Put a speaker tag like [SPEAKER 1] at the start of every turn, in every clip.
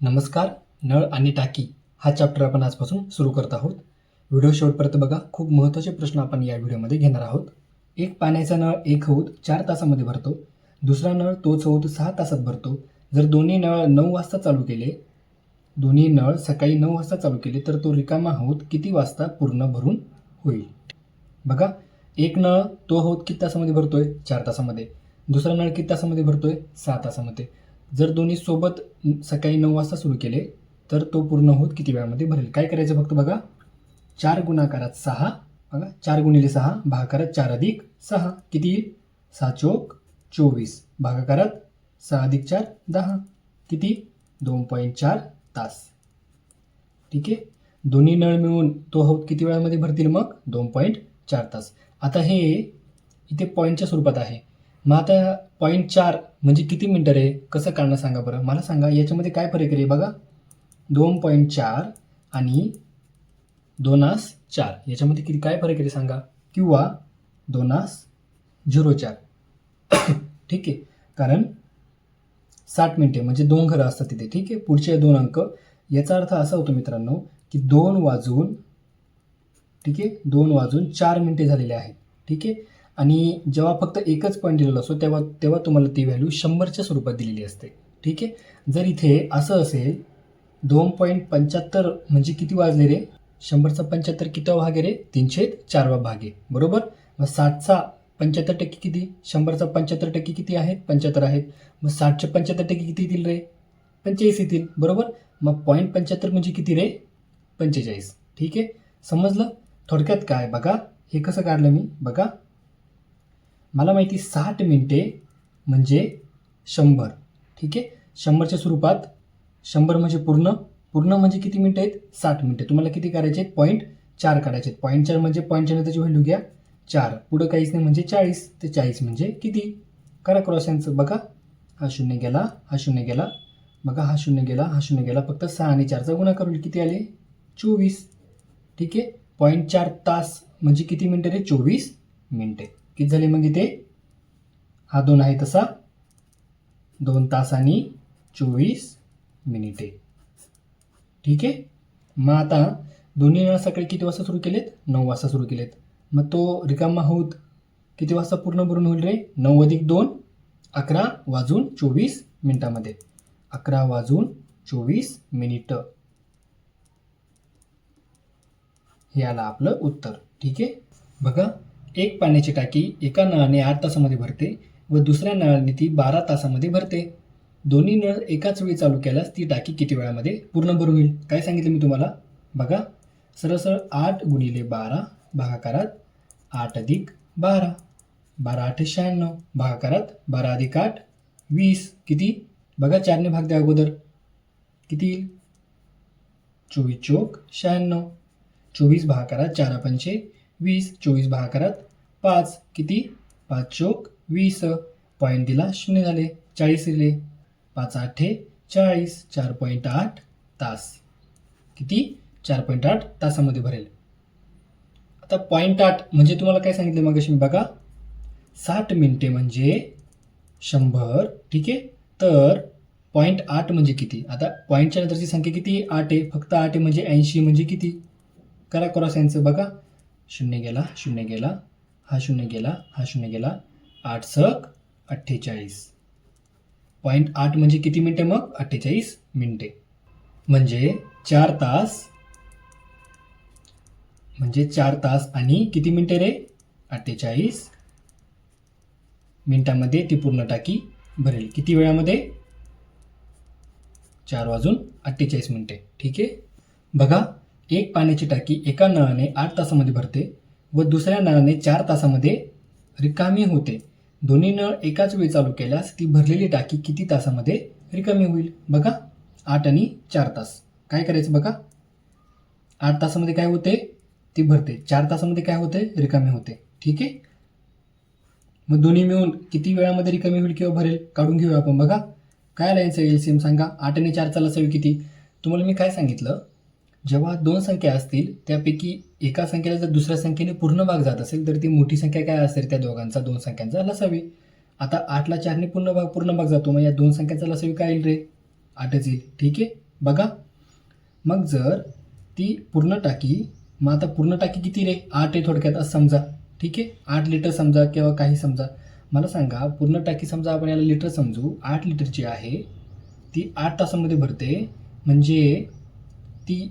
[SPEAKER 1] नमस्कार नळ आणि टाकी हा चॅप्टर आपण आजपासून सुरू करत आहोत. व्हिडिओ शेवटपर्यंत बघा खूप महत्त्वाचे प्रश्न आपण या व्हिडिओमध्ये घेणार आहोत. एक पाण्याचा नळ एक हौद चार तासामध्ये भरतो दुसरा नळ तोच हौद सहा तासात भरतो. जर दोन्ही नळ नऊ वाजता चालू केले दोन्ही नळ सकाळी नऊ वाजता चालू केले तर तो रिकामा हौद किती वाजता पूर्ण भरून होईल? बघा एक नळ तो हौद किती तासामध्ये भरतोय? चार तासामध्ये. दुसरा नळ किती तासामध्ये भरतोय? सहा तासामध्ये. जर दोन्ही सोबत सकाळी नऊ वाजता सुरू केले तर तो पूर्ण होत किती वेळामध्ये भरेल? काय करायचं फक्त बघा? चार गुणाकारात सहा बघा चार गुणिले सहा भागाकारात चार अधिक सहा. किती येईल? सहा चोक चोवीस. भागाकारात सहा अधिक चार दहा. किती? दोन पॉईंट चार तास. ठीक आहे? दोन्ही नळ मिळून तो हौद किती वेळामध्ये भरतील मग? दोन पॉईंट चार तास. आता हे इथे पॉईंटच्या स्वरूपात आहे. मग आता पॉईंट चार म्हणजे किती मिनटं रे कसं काढणं सांगा बरं. मला सांगा याच्यामध्ये काय फरक रे बघा. दोन पॉईंट चार आणि दोनास चार. याच्यामध्ये किती काय फरक आहे सांगा. किंवा दोनास झिरो चार. ठीक आहे. कारण साठ मिनटे म्हणजे दोन घरं असतात तिथे. ठीक आहे? पुढचे दोन अंक. याचा अर्थ असा होतो मित्रांनो की दोन वाजून ठीक आहे? दोन वाजून चार मिनटे झालेले आहेत. ठीक आहे? आणि जेव्हा फक्त एकच पॉईंट दिलेला असतो तेव्हा तेव्हा तुम्हाला ती व्हॅल्यू शंभरच्या स्वरूपात दिलेली असते. ठीक आहे? जर इथे असं असेल दोन पॉईंट पंच्याहत्तर म्हणजे किती वाजले रे? शंभरचा पंच्याहत्तर कितवा भाग आहे रे? तीनशे चारवा भाग. आहे बरोबर? मग साठचा पंच्याहत्तर टक्के किती? शंभरचा पंच्याहत्तर टक्के किती आहेत पंच्याहत्तर आहेत मग साठचे पंच्याहत्तर टक्के किती येतील रे? पंचेचाळीस येतील. बरोबर? मग पॉईंट पंच्याहत्तर म्हणजे किती रे? पंचेचाळीस. ठीक आहे? समजलं? थोडक्यात काय बघा? हे कसं काढलं मी? बघा. मला माहिती साठ मिनटे म्हणजे शंभर. ठीक आहे? शंभरच्या स्वरूपात शंभर म्हणजे पूर्ण. पूर्ण म्हणजे किती मिनटं आहेत? साठ मिनटं. तुम्हाला किती करायचे आहेत? पॉईंट चार काढायचे आहेत. पॉईंट चार म्हणजे पॉईंटच्या नंतरची व्हॅल्यू घ्या. चार. पुढं काहीच नाही म्हणजे चाळीस. ते चाळीस म्हणजे किती? करा क्रॉस यांचं. बघा. हा शून्य गेला. हा शून्य गेला. बघा. हा शून्य गेला. हा शून्य गेला. फक्त सहा आणि चारचा गुन्हा करून किती आले? चोवीस. ठीक आहे? पॉईंट चार तास म्हणजे किती मिनटं रे? चोवीस मिनटे किती झाले मग इथे? हा दोन आहे तसा. दोन तास आणि चोवीस मिनिटे. ठीक आहे? मग आता दोन्ही वेळा सकाळी किती वाजता सुरू केलेत? नऊ वाजता सुरू केलेत. मग तो रिकामा होत किती वाजता पूर्ण भरून होईल रे? नऊ अधिक दोन अकरा वाजून चोवीस मिनिटामध्ये. अकरा वाजून चोवीस मिनिटं. हे आलं आपलं उत्तर. ठीक आहे? बघा. एक पाण्याची टाकी एका नळाने आठ तासामध्ये भरते व दुसऱ्या नळाने ती बारा तासामध्ये भरते. दोन्ही नळ एकाच वेळी चालू केल्यास ती टाकी किती वेळामध्ये पूर्ण भरून होईल? काय सांगितलं मी तुम्हाला? बघा. सरळ सरळ आठ गुणिले बारा भागाकारात आठ अधिक बारा. बारा आठ शहाण्णव भागाकारात बारा अधिक आठ वीस. किती? बघा चारने भाग द्या अगोदर. किती येईल? चोवीस चोक शहाण्णव. चोवीस भागाकारात चार पंचे वीस. चोवीस भागाकारात पाच किती? पाच चोक वीस. पॉईंट दिला शून्य झाले. चाळीस दिले. पाच आठे चाळीस. चार पॉईंट आठ तास. किती? चार पॉईंट आठ तासामध्ये भरेल. आता पॉईंट आठ म्हणजे तुम्हाला काय सांगितलं मग अशी बघा? साठ मिनटे म्हणजे शंभर. ठीक आहे? तर पॉईंट आठ म्हणजे किती? आता पॉईंटच्या नंतरची संख्या किती? आठ आहे. फक्त आठ आहे म्हणजे ऐंशी म्हणजे किती? करा क्रॉस यांचं बघा. शून्य गेला शून्य गेला. हा शून्य गेला हा शून्य गेला आठ सक अठ्ठेचाळीस. पॉईंट आठ म्हणजे किती मिनटे मग? अठ्ठेचाळीस मिनटे. म्हणजे चार तास म्हणजे चार तास आणि किती मिनटे रे? अठ्ठेचाळीस. मिनटामध्ये ती पूर्ण टाकी भरेल. किती वेळामध्ये? चार वाजून अठ्ठेचाळीस मिनटे. ठीक आहे? बघा एक पाण्याची टाकी एका नळाने आठ तासामध्ये भरते. व दुसऱ्या नळाने चार तासामध्ये रिकामी होते. दोन्ही नळ एकाच वेळी चालू केल्यास ती भरलेली टाकी किती तासामध्ये रिकामी होईल? बघा आठ आणि चार तास. काय करायचं बघा? आठ तासामध्ये काय होते? ती भरते. चार तासामध्ये काय होते? रिकामी होते. ठीक आहे? मग दोन्ही मिळून किती वेळामध्ये रिकामी होईल किंवा भरेल? काढून घेऊया आपण बघा. काय लाईनचं एल सी एम सांगा. आठ आणि चार चाल असावी किती? तुम्हाला मी काय सांगितलं? जेव्हा दोन संख्या असतील त्यापैकी एका संख्येला जर दुसऱ्या संख्येने पूर्ण भाग जात असेल तर ती मोठी संख्या काय असेल त्या दोघांचा? दोन संख्यांचा लसावी. आता आठला चारने पूर्ण भाग पूर्ण भाग जातो मग या दोन संख्यांचा लसावी काय येईल रे? आठच येईल. ठीक आहे? बघा. मग जर ती पूर्ण टाकी मग आता पूर्ण टाकी किती रे? आठ आहे थोडक्यात असं समजा. ठीक आहे? आठ लिटर समजा किंवा काही समजा. मला सांगा पूर्ण टाकी समजा आपण याला लिटर समजू आठ लिटरची आहे ती आठ तासामध्ये भरते. म्हणजे ती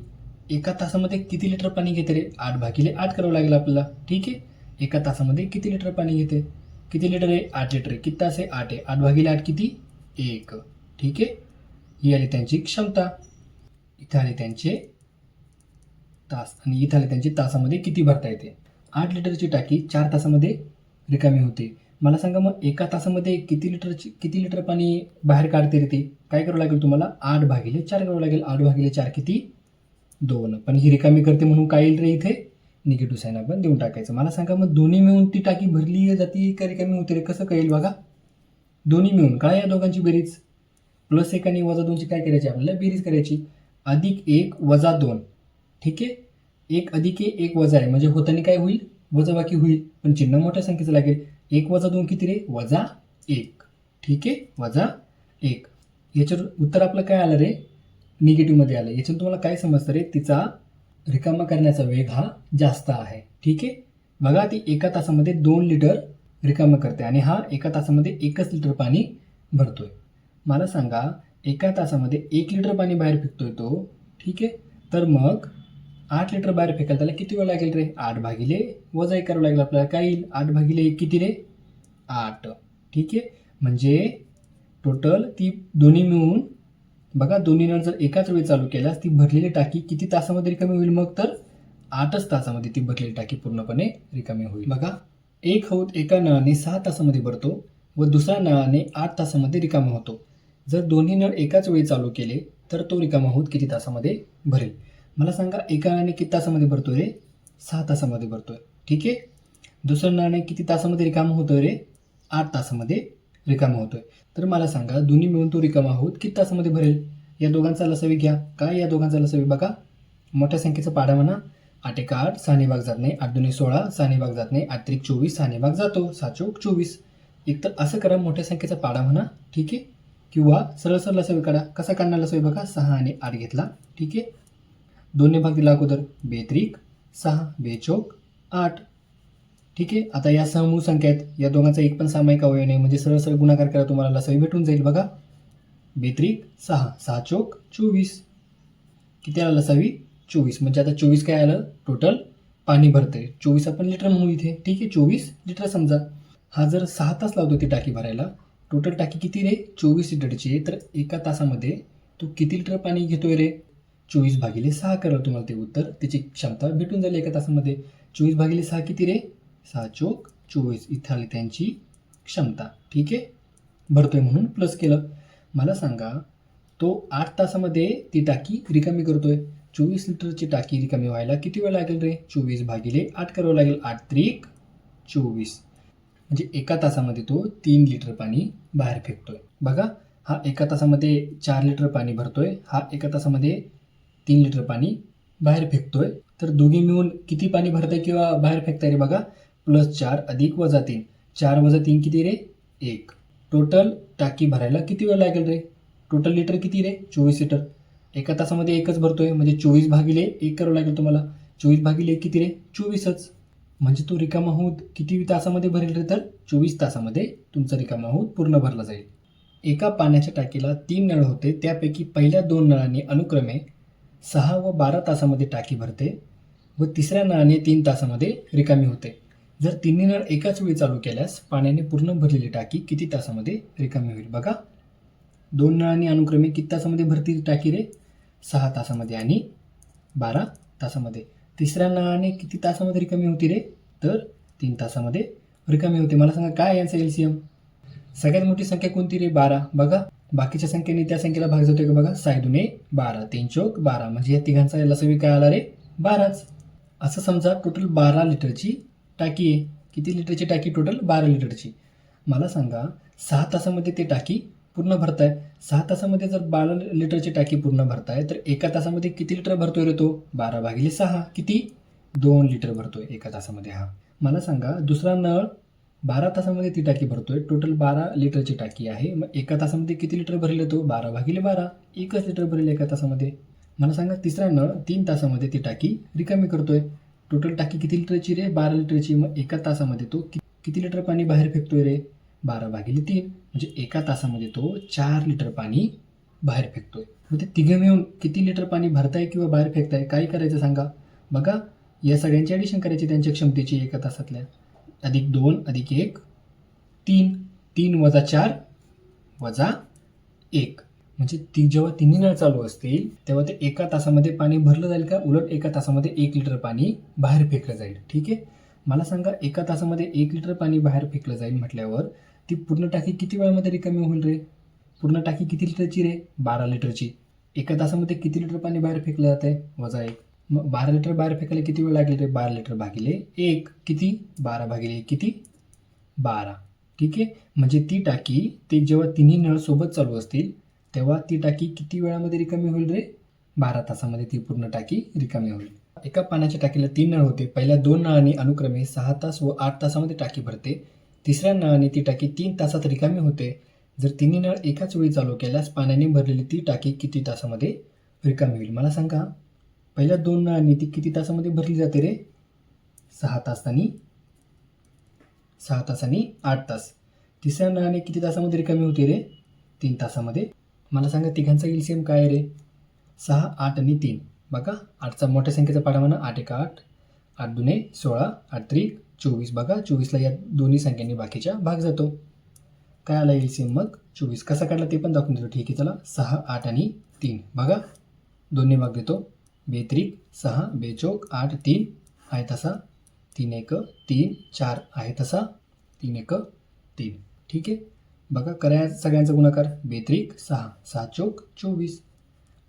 [SPEAKER 1] एका तासामध्ये किती लिटर पाणी घेते रे? आठ भागिले आठ करावं लागेल आपल्याला. ठीक आहे? एका तासामध्ये किती लिटर पाणी घेते? किती लिटर आहे? आठ लिटर आहे. किती तास आहे? आठ आहे. आठ भागिले आठ किती? एक. ठीक आहे? ही आली त्यांची क्षमता. इथं आले त्यांचे तास. आणि इथं आले त्यांची तासामध्ये किती भरता येते? आठ लिटरची टाकी चार तासामध्ये रिकामी होते. मला सांगा मग एका तासामध्ये किती लिटरची किती लिटर पाणी बाहेर काढते रे ते? काय करावं लागेल तुम्हाला? आठ भागिले चार करावं लागेल. आठ भागिले चार किती? दोन. पण ही रिकामी करते म्हणून काय येईल रे इथे? निगेटिव्ह साईन आपण देऊन टाकायचं. मला सांगा मग दोन्ही मिळून ती टाकी भरली जाती का रिकामी होते रे? कसं कळेल बघा. दोन्ही मिळून. काय या दोघांची बेरीज? प्लस एक आणि वजा दोनची काय करायची आपल्याला? बेरीज करायची. अधिक एक वजा दोन. ठीक आहे? एक अधिक आहे एक वजा आहे. म्हणजे होताना काय होईल? वजा बाकी होईल. पण चिन्ह मोठ्या संख्येचं लागेल. एक वजा दोन किती रे? वजा एक. ठीक आहे? वजा एक. याच्यावर उत्तर आपलं काय आलं रे? निगेटिव्हमध्ये आलं. याच्यातून तुम्हाला काय समजतं रे? तिचा रिकामा करण्याचा वेग हा जास्त आहे. ठीक आहे? बघा ती एका तासामध्ये दोन लिटर रिकामं करते आणि हा एका तासामध्ये एकच लिटर पाणी भरतोय. मला सांगा एका तासामध्ये एक लिटर पाणी बाहेर फेकतोय तो ठीक आहे? तर मग आठ लिटर बाहेर फेकायला त्याला किती वेळ लागेल रे? आठ भागिले वजा एक करावं लागेल आपल्याला. काय येईल? आठ भागिले एक किती रे? आठ. ठीक आहे? म्हणजे टोटल ती दोन्ही मिळून बघा दोन्ही नळ जर एकाच वेळी चालू केल्यास ती भरलेली टाकी किती तासामध्ये रिकामी होईल मग? तर आठच तासामध्ये ती भरलेली टाकी पूर्णपणे रिकामी होईल. बघा एक हौद एका नळाने सहा तासामध्ये भरतो व दुसऱ्या नळाने आठ तासामध्ये रिकामा होतो. जर दोन्ही नळ एकाच वेळी चालू केले तर तो रिकामा होत किती तासामध्ये भरेल? मला सांगा एका नळाने किती तासामध्ये भरतो रे? सहा तासामध्ये भरतोय. ठीक आहे? दुसऱ्या नळाने किती तासामध्ये रिकामा होतोय रे? आठ तासामध्ये रिकामा होतोय. तर मला सांगा दोन्ही मिळून तो रिकामा होत किती तासामध्ये भरेल? या दोघांचा लसावी घ्या. काय या दोघांचा लसावी बघा? मोठ्या संख्येचा पाडा म्हणा. आठ एक आठ सहाने भाग जात नाही आठ दोन्ही सोळा सहाने भाग जात नाही आठ त्रिक चोवीस सहाने भाग जातो सात चौक चोवीस. एक तर असं करा मोठ्या संख्येचा पाडा म्हणा. ठीक आहे? किंवा सरळ सरळ लसावी काढा. कसा काढणार लसावी बघा? सहा आणि आठ घेतला. ठीक आहे? दोन्ही भाग दिला अगोदर बेत्रिक सहा बेचोक आठ. ठीक आहे? आता या समूह संख्या आहेत या दोघांचा एक पण सामायिक अवयव नाही म्हणजे सरळ सरळ गुणाकार करा तुम्हाला लसावी भेटून जाईल बघा. बेत्रिक सहा सहा चोक चोवीस. किती आला लसावी? चोवीस. म्हणजे आता चोवीस काय आलं? टोटल पाणी भरते चोवीस आपण लिटर म्हणू इथे. ठीक आहे? चोवीस लिटर समजा. हा जर सहा तास लावतो ती टाकी भरायला टोटल टाकी किती रे? चोवीस लिटरची आहे. तर एका तासामध्ये तो किती लिटर पाणी घेतोय रे? चोवीस भागिले सहा करा तुम्हाला ते उत्तर. त्याची क्षमता भेटून जाईल एका तासामध्ये. चोवीस भागिले सहा किती रे? सहा चोक चोवीस इथं आली त्यांची क्षमता. ठीक आहे? भरतोय म्हणून प्लस केलं. मला सांगा तो आठ तासामध्ये ती टाकी रिकामी करतोय. चोवीस लिटरची टाकी रिकामी व्हायला किती वेळ लागेल रे? चोवीस भागिले आठ करावं लागेल. आठ त्रिक चोवीस. म्हणजे एका तासामध्ये तो तीन लिटर पाणी बाहेर फेकतोय. बघा हा एका तासामध्ये चार लिटर पाणी भरतोय. हा एका तासामध्ये तीन लिटर पाणी बाहेर फेकतोय. तर दोघी मिळून किती पाणी भरतंय किंवा बाहेर फेकताय रे बघा. प्लस चार अधिक वजा तीन. चार वजा तीन किती रे? एक. टोटल टाकी भरायला किती वेळ लागेल रे? टोटल लिटर किती रे? चोवीस लिटर एका तासामध्ये एकच भरतो आहे म्हणजे चोवीस भागिले एक करावं लागेल तुम्हाला. चोवीस भागिले एक किती रे? चोवीसच. म्हणजे तो रिकामा होत किती तासामध्ये भरेल रे तर? चोवीस तासामध्ये तुमचा रिकामा होत पूर्ण भरला जाईल. एका पाण्याच्या टाकीला तीन नळ होते त्यापैकी पहिल्या दोन नळांनी अनुक्रमे सहा व बारा तासामध्ये टाकी भरते व तिसऱ्या नळाने तीन तासामध्ये रिकामी होते. जर तिन्ही नळ एकाच वेळी चालू केल्यास पाण्याने पूर्ण भरलेली टाकी किती तासामध्ये रिकामी होईल? बघा. दोन नळांनी अनुक्रमे किती तासामध्ये भरती टाकी रे? सहा तासामध्ये आणि बारा तासामध्ये. तिसऱ्या नळाने किती तासामध्ये रिकामी होती रे? तर तीन तासामध्ये रिकामी होते. मला सांगा काय यांचं एल सी एम सगळ्यात मोठी संख्या कोणती रे? बारा. बघा. बाकीच्या संख्येने त्या संख्येला भाग जातोय का बघा? साय दुने बारा. तीन चौक बारा. म्हणजे या तिघांचा याला सगळी काय आला रे? बाराच. असं समजा टोटल बारा लिटरची टाकी आहे. किती लिटरची टाकी टोटल बारा लिटरची. मला सांगा सहा तासामध्ये ते टाकी पूर्ण भरताय? सहा तासामध्ये जर बारा लिटरची टाकी पूर्ण भरताय तर एका तासामध्ये किती लिटर भरतोय रे तो? बारा भागिले सहा. किती? दोन लिटर भरतोय एका तासामध्ये हा. मला सांगा दुसरा नळ बारा तासामध्ये ती टाकी भरतोय? टोटल बारा लिटरची टाकी आहे. मग एका तासामध्ये किती लिटर भरले तो? बारा भागिले बारा. एकच लिटर भरेल एका तासामध्ये. मला सांगा तिसरा नळ तीन तासामध्ये ती टाकी रिकामी करतोय? टोटल टाकी किती लिटरची रे बारा लिटरची मग एका तासामध्ये तो कि किती लिटर पाणी बाहेर फेकतोय रे? बारा भागिले तीन. म्हणजे एका तासामध्ये तो चार लिटर पाणी बाहेर फेकतोय. मग ते तिघं मिळून किती लिटर पाणी भरताय किंवा बाहेर फेकताय? काय करायचं सांगा? बघा या सगळ्यांची ॲडिशन करायची त्यांच्या क्षमतेची एका तासातल्या. अधिक दोन अधिक एक तीन. तीन वजा चार वजा एक. म्हणजे ती जेव्हा तिन्ही नळ चालू असतील तेव्हा ते एका तासामध्ये पाणी भरलं जाईल का? उलट एका तासामध्ये एक लिटर पाणी बाहेर फेकलं जाईल. ठीक आहे? मला सांगा एका तासामध्ये एक लिटर पाणी बाहेर फेकलं जाईल म्हटल्यावर ती पूर्ण टाकी किती वेळामध्ये रिकामी होईल रे? पूर्ण टाकी किती लिटरची रे? बारा लिटरची. एका तासामध्ये किती लिटर पाणी बाहेर फेकलं जात आहे वजा एक. मग बारा लिटर बाहेर फेकायला किती वेळ लागेल रे? बारा लिटर भागिले एक. किती? बारा भागिले किती? बारा. ठीक आहे? म्हणजे ती टाकी ते जेव्हा तिन्ही नळ सोबत चालू असतील तेव्हा ती टाकी किती वेळामध्ये रिकामी होईल रे? बारा तासामध्ये ती पूर्ण टाकी रिकामी होईल. एका पाण्याच्या टाकीला तीन नळ होते. पहिल्या दोन नळांनी अनुक्रमे सहा तास व आठ तासामध्ये टाकी भरते. तिसऱ्या नळाने ती टाकी तीन तासात रिकामी होते. जर तिन्ही नळ एकाच वेळी चालू केल्यास पाण्याने भरलेली ती टाकी किती तासामध्ये रिकामी होईल? मला सांगा. पहिल्या दोन नळांनी ती किती तासामध्ये भरली जाते रे? सहा तासांनी सहा तासांनी आठ तास. तिसऱ्या नळाने किती तासामध्ये रिकामी होते रे? तीन तासामध्ये मला सांगा तिघांचा एलसीएम काय आहे रे? सहा आठ आणि तीन. बघा आठचा मोठ्या संख्येचा पाडा म्हणा आठ एक आठ. आठ दुने सोळा आठ त्रिक चोवीस. बघा चोवीसला या दोन्ही संख्यांनी बाकीच्या भाग जातो. काय आला एलसीएम मग? चोवीस. कसा काढला ते पण दाखवून देतो. ठीक आहे चला. सहा आठ आणि तीन. बघा दोन्ही भाग देतो. बेत्रिक सहा बेचोक आठ तीन. आहे तसा. तीन एक तीन चार. आहे तसा. तीन एक तीन. ठीक आहे? बघा करा सगळ्यांचा गुणाकार. बेत्रिक सहा सहा चौक चोवीस.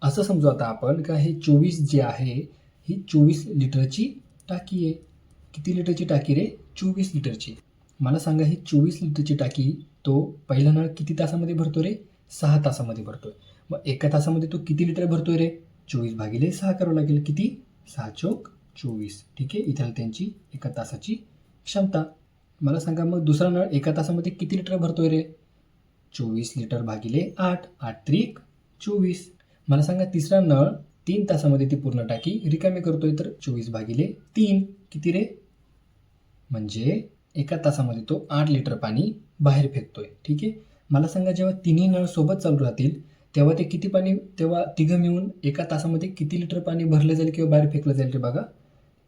[SPEAKER 1] असं समजू आता आपण का हे चोवीस जे आहे ही चोवीस लिटरची टाकी आहे. किती लिटरची टाकी रे? चोवीस लिटरची. मला सांगा ही चोवीस लिटरची टाकी तो पहिला नळ किती तासामध्ये भरतो रे? सहा तासामध्ये भरतोय. मग एका तासामध्ये तो किती लिटर भरतोय रे? चोवीस भागिले सहा करावं लागेल. किती? सहा चोक चोवीस. ठीक आहे इथे त्यांची एका तासाची क्षमता. मला सांगा मग दुसरा नळ एका तासामध्ये किती लिटर भरतोय रे? चोवीस लिटर भागिले आठ आठ त्रिक चोवीस. मला सांगा तिसरा नळ तीन तासामध्ये ती पूर्ण टाकी रिकामी करतोय तर चोवीस भागिले तीन किती रे? म्हणजे एका तासामध्ये तो आठ लिटर पाणी बाहेर फेकतोय. ठीक आहे? मला सांगा जेव्हा तिन्ही नळ सोबत चालू राहतील तेव्हा ते किती पाणी तेव्हा तिघं मिळून एका तासामध्ये किती लिटर पाणी भरलं जाईल किंवा बाहेर फेकलं जाईल रे बघा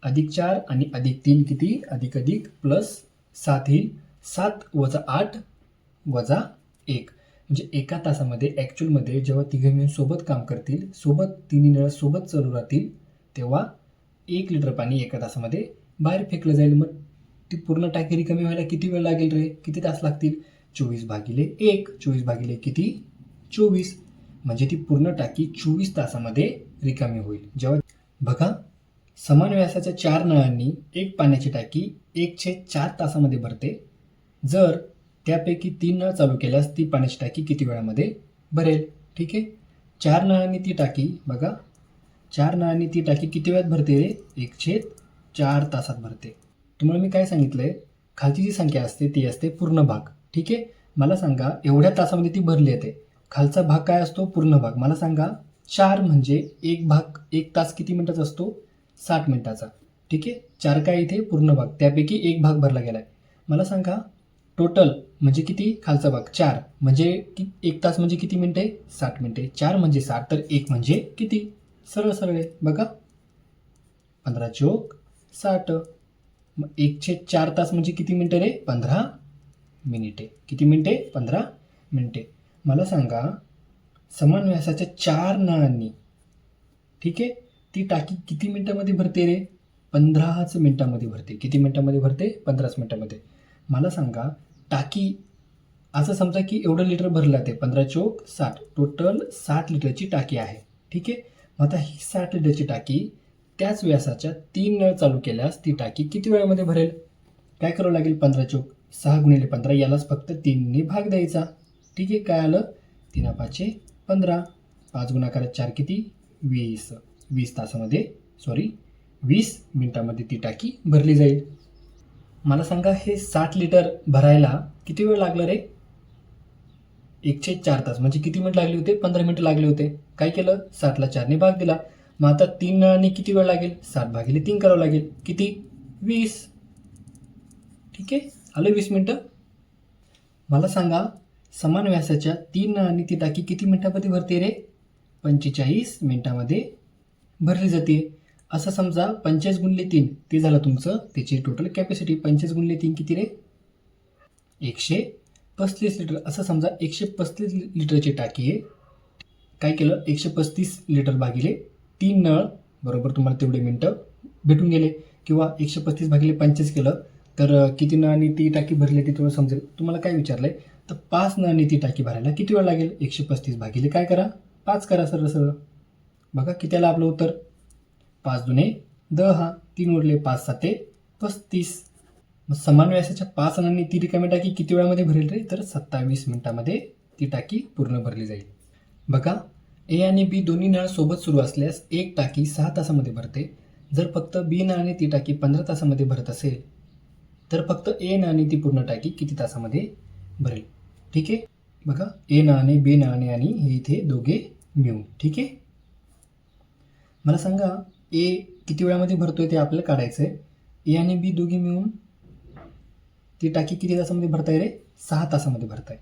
[SPEAKER 1] अधिक चार आणि अधिक तीन किती? अधिक अधिक प्लस सात येईल. सात वजा आठ वजा एक. म्हणजे एका तासामध्ये ॲक्च्युअलमध्ये जेव्हा तिघं मिळून सोबत काम करतील सोबत तिन्ही नळ सोबत चालू राहतील तेव्हा एक लिटर पाणी एका तासामध्ये बाहेर फेकलं जाईल. मग ती पूर्ण टाकी रिकामी व्हायला किती वेळ लागेल रे? किती तास लागतील? चोवीस भागिले एक. चोवीस भागिले किती? चोवीस. म्हणजे ती पूर्ण टाकी चोवीस तासामध्ये रिकामी होईल. जेव्हा बघा समान व्यासाच्या चार नळांनी एक पाण्याची टाकी एकशे चार तासामध्ये भरते. जर त्यापैकी तीन नळ चालू केल्यास ती पाण्याची टाकी किती वेळामध्ये भरेल? ठीक आहे? चार नळांनी ती टाकी बघा. चार नळांनी ती टाकी किती वेळात भरते रे? एक छेद चार तासात भरते. तुम्हाला मी काय सांगितलं आहे खालची जी संख्या असते ती असते पूर्ण भाग. ठीक आहे? मला सांगा एवढ्या तासामध्ये ती भरली येते खालचा भाग काय असतो? पूर्ण भाग. मला सांगा चार म्हणजे एक भाग एक तास किती मिनिटाचा असतो? साठ मिनिटाचा. ठीक आहे? चार काय इथे? पूर्ण भाग. त्यापैकी एक भाग भरला गेला आहे मला सांगा टोटल म्हणजे किती? खालचा भाग चार. म्हणजे कि एक तास म्हणजे किती मिनिटे साठ मिनिटे चार म्हणजे साठ तर एक म्हणजे किती? सरळ सरळ आहे. बघा. पंधरा चोक साठ. मग एकशे चार तास म्हणजे किती मिनिटं रे? पंधरा मिनिटे किती मिनिटे पंधरा मिनिटे मला सांगा समान व्यासाच्या चार नळांनी ठीक आहे? ती टाकी किती मिनिटामध्ये भरते रे? पंधराच मिनिटामध्ये भरते. किती मिनिटामध्ये भरते? पंधराच मिनिटामध्ये. मला सांगा टाकी असं समजा की एवढं लिटर भरलं ते पंधरा चोक साठ. टोटल साठ लिटरची टाकी आहे. ठीक आहे? मग आता ही साठ लिटरची टाकी त्याच व्यासाच्या तीन नळ चालू केल्यास ती टाकी किती वेळामध्ये भरेल? काय करावं लागेल पंधरा चोक? सहा गुणिले पंधरा यालाच फक्त तीनने भाग द्यायचा. ठीक आहे? काय आलं? तीन पाचशे पंधरा. पाच गुणाकारात चार किती? वीस. वीस तासामध्ये सॉरी वीस मिनिटामध्ये ती टाकी भरली जाईल. मला सांगा हे साठ लिटर भरायला किती वेळ लागला रे? एकशे चार तास. म्हणजे किती मिनिट लागले होते? पंधरा मिनिटं लागले होते. काय केलं? साठला चारने भाग दिला. मग आता तीन नळांनी किती वेळ लागेल? साठ भागिले तीन करावं लागेल. किती? वीस. ठीक आहे? आलं वीस मिनटं? मला सांगा समान व्यासाच्या तीन नळांनी ती टाकी किती मिनिटामध्ये भरते रे? पंचेचाळीस मिनिटामध्ये भरली जाते. असं समजा पंचेस गुणले तीन ते झालं तुमचं त्याची टोटल कॅपॅसिटी पंचेस गुणले तीन किती रे? एकशे पस्तीस लिटर असं समजा एकशे पस्तीस लिटरची टाकी आहे. काय केलं? एकशे पस्तीस लिटर भागिले तीन नळ बरोबर तुम्हाला तेवढे मिनटं भेटून गेले. किंवा एकशे पस्तीस भागिले पंचेस केलं तर किती किती नळांनी ती टाकी भरली ती तुम्हाला समजेल. तुम्हाला काय विचारलंय? तर पाच नळांनी ती टाकी भरायला किती वेळ लागेल? एकशे पस्तीस भागिले काय करा? पाच करा सरळ सरळ. बघा किती आलं आपलं उत्तर. पाच दुने दहा तीन उरले पाच साते. पस्तीस मग समान व्यासाच्या पाच अनांनी ती रिकामी टाकी किती वेळामध्ये भरेल रे? तर सत्तावीस मिनिटामध्ये ती टाकी पूर्ण भरली जाईल. बघा ए आणि बी दोन्ही नळ सोबत सुरू असल्यास एक टाकी सहा तासामध्ये भरते. जर फक्त बी नळाने ती टाकी पंधरा तासामध्ये भरत असेल तर फक्त ए नळाने ती पूर्ण टाकी किती तासामध्ये भरेल? ठीक आहे? बघा ए नळाने बी नळाने आणि हे इथे दोघे मिळून. ठीक आहे? मला सांगा ए किती वेळामध्ये भरतोय ते आपल्याला काढायचं आहे ए आणि बी दोघी मिळून ती टाकी किती तासामध्ये भरताय रे? सहा तासामध्ये भरताय.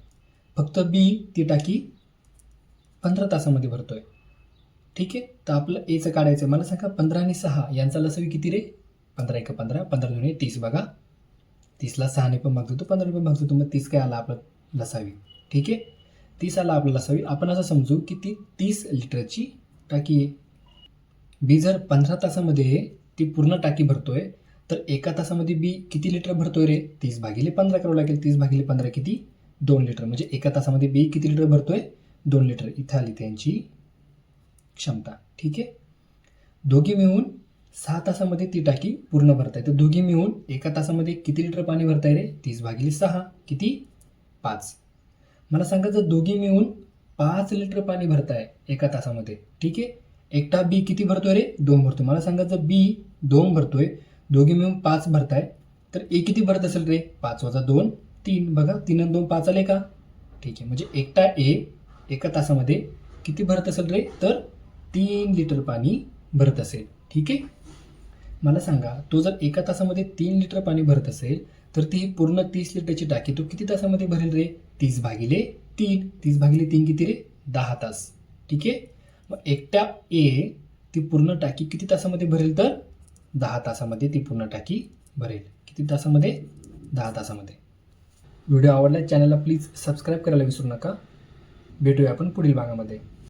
[SPEAKER 1] फक्त बी ती टाकी पंधरा तासामध्ये भरतोय. ठीक आहे? तर आपलं एचं काढायचं आहे मला सांगा पंधरा आणि सहा यांचा लसवी किती रे? पंधरा एक पंधरा पंधरा दोन तीस बघा. तीसला सहाने पण भागतो पंधरा पण भागतो मग तीस काय आला आपलं लसावी? ठीक आहे? तीस आला आपलं लसावी. आपण असं समजू की ती तीस लिटरची टाकी आहे. बी जर पंधरा तासामध्ये ती पूर्ण टाकी भरतोय तर एका तासामध्ये बी किती लिटर भरतोय रे? तीस भागिले पंधरा करावं लागेल. तीस भागिले पंधरा किती? दोन लिटर. म्हणजे एका तासामध्ये बी किती लिटर भरतोय? दोन लिटर. इथं आली त्यांची क्षमता. ठीक आहे? दोघी मिळून सहा तासामध्ये ती टाकी पूर्ण भरताय. तर दोघी मिळून एका तासामध्ये किती लिटर पाणी भरताय रे? तीस भागिले सहा. किती? पाच. मला सांगा जर दोघी मिळून पाच लिटर पाणी भरताय एका तासामध्ये ठीक आहे? एकटा बी किती भरतोय रे? दोन भरतोय. मला सांगा जर बी दोन भरतोय. दोघी मिळून पाच भरताय. तर ए किती भरत असेल रे? पाच वजा दोन तीन. बघा तीन आणि दोन पाच आले का? ठीक आहे. म्हणजे एकटा ए एका तासामध्ये किती भरत असेल रे? तर तीन लिटर पाणी भरत असेल. ठीक आहे? मला सांगा तो जर एका तासामध्ये तीन लिटर पाणी भरत असेल तर ती पूर्ण तीस लिटरची टाकी तो किती तासामध्ये भरेल रे? तीस भागिले तीन. तीस भागिले तीन किती रे? दहा तास. ठीक आहे? मग एकट्या ए ती पूर्ण टाकी किती तासामध्ये भरेल तर? दहा तासामध्ये ती पूर्ण टाकी भरेल. किती तासामध्ये? दहा तासामध्ये. व्हिडिओ आवडला चॅनलला प्लीज सबस्क्राईब करायला विसरू नका. भेटूया आपण पुढील भागामध्ये.